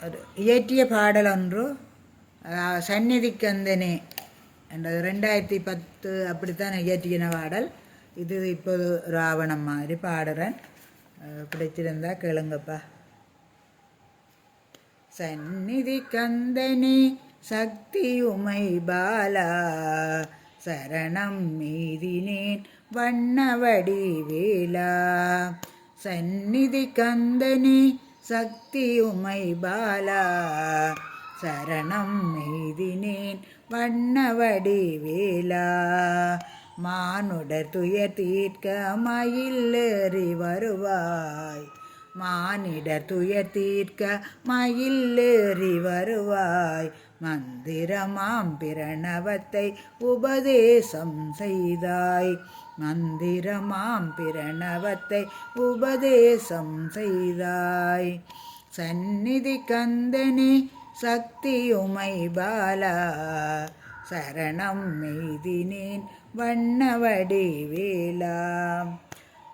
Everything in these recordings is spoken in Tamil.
ஒரு இயற்றிய பாடல் ஒன்று அஹ், சந்நிதி என்றது. ரெண்டாயிரத்தி பத்து அப்படித்தான் இயற்றின பாடல். இது இப்போது ராவணம் மாதிரி பாடுறேன். பிடிச்சிருந்தா கேளுங்கப்பா. சந்நிதி கந்தனே சக்தி உமை பாலா சரணம் மீதினேன் வண்ணவடி வேலா சந்நிதி கந்தனே சக்தி உமை பாலா சரணம் எய்தினேன் வண்ணவடி வேலா. மானுடர் துயர் தீர்க்க மயிலேறி வருவாய். மானிடர் துயர் தீர்க்க மயிலேறி வருவாய். மந்திரமாம் பிரணவத்தை உபதேசம் செய்தாய். மந்திரமாம் பிரணவத்தை உபதேசம் செய்தாய். சந்நிதி கந்தனே சக்தியுமை பாலா சரணம் மெய்தினேன் வண்ணவடி வேலா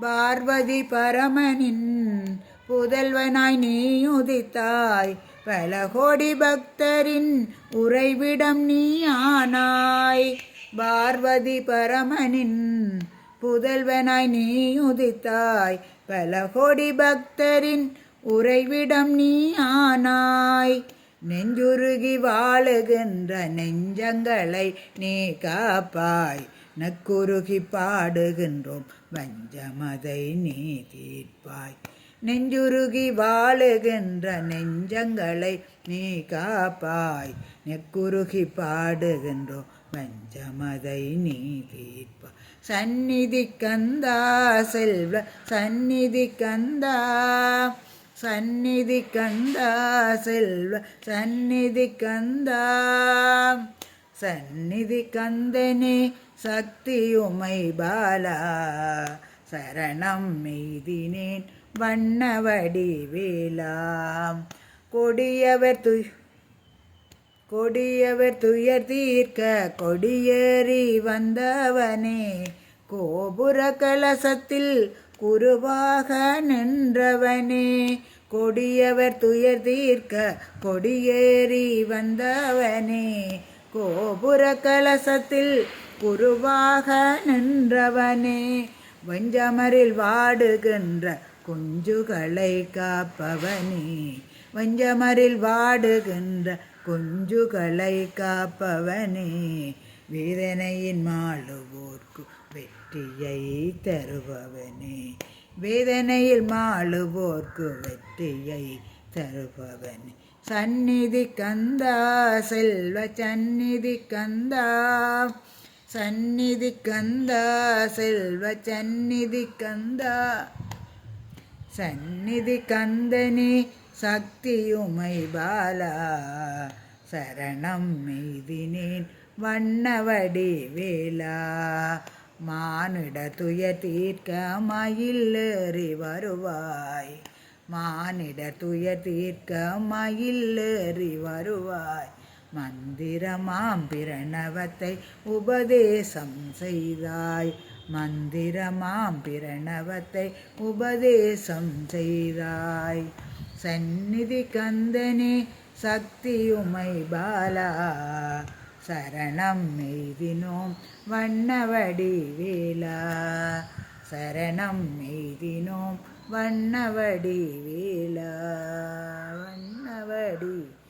பார்வதி பரமனின் புதல்வனாய் நீ உதித்தாய் பல கோடி பக்தரின் உறைவிடம் நீ ஆனாய். பார்வதி பரமனின் புதல்வனாய் நீ உதித்தாய் பல கோடி பக்தரின் உறைவிடம் நீ ஆனாய் நெஞ்சுருகி வாழுகின்ற நெஞ்சங்களை நீ காப்பாய். நக்குருகி பாடுகின்றோம் வஞ்சமதை நீ தீர்ப்பாய். நெஞ்சுருகி வாழுகின்ற நெஞ்சங்களை நீ காப்பாய். நெக்குருகி பாடுகின்றோம் பஞ்சமதை நீ தீர்ப்ப சந்நிதி கந்தா செல்வ சந்நிதி கந்தா சந்நிதி கந்தா செல்வ சந்நிதி கந்தா சந்நிதி கந்தனே சக்தியுமை பாலா சரணம் மெய்தினேன் வண்ணவடி வேலா கொடியவர் துய் கொடியவர் துயர் தீர்க்க கொடியேறி வந்தவனே. கோபுர கலசத்தில் குருவாக நின்றவனே. கொடியவர் துயர் தீர்க்க கொடியேறி வந்தவனே. கோபுர கலசத்தில் குருவாக நின்றவனே. வஞ்சமரில் வாடுகின்ற குஞ்சுகளை காப்பவனே. வஞ்சமரில் வாடுகின்ற குஞ்சுகளை காப்பவனே வேதனையின் மாளுவோர்க்கு வெற்றியை தருபவனே. வேதனையில் மாளுவோர்க்கு வெற்றியை தருபவனே. சந்நிதி கந்தா செல்வ சந்நிதி கந்தா. சந்நிதி கந்தா செல்வ சந்நிதி கந்தா. சந்நிதி கந்தனே சக்தியுமை பாலா சரணம் மெய்தினேன் வண்ணவடி வேலா மானிட துய தீர்க்க மயிலேறி வருவாய். மானிட துய தீர்க்க மயிலேறி வருவாய். மந்திரமாம் பிரணவத்தை உபதேசம் செய்தாய். மந்திரமாம் பிரணவத்தை உபதேசம் செய்தாய். சந்நிதி கந்தனே சக்தியுமை பாலா சரணம் மெய்தினோம் வண்ணவடி வேலா சரணம் மெய்தினோம் வண்ணவடி வேலா வண்ணவடி வேலா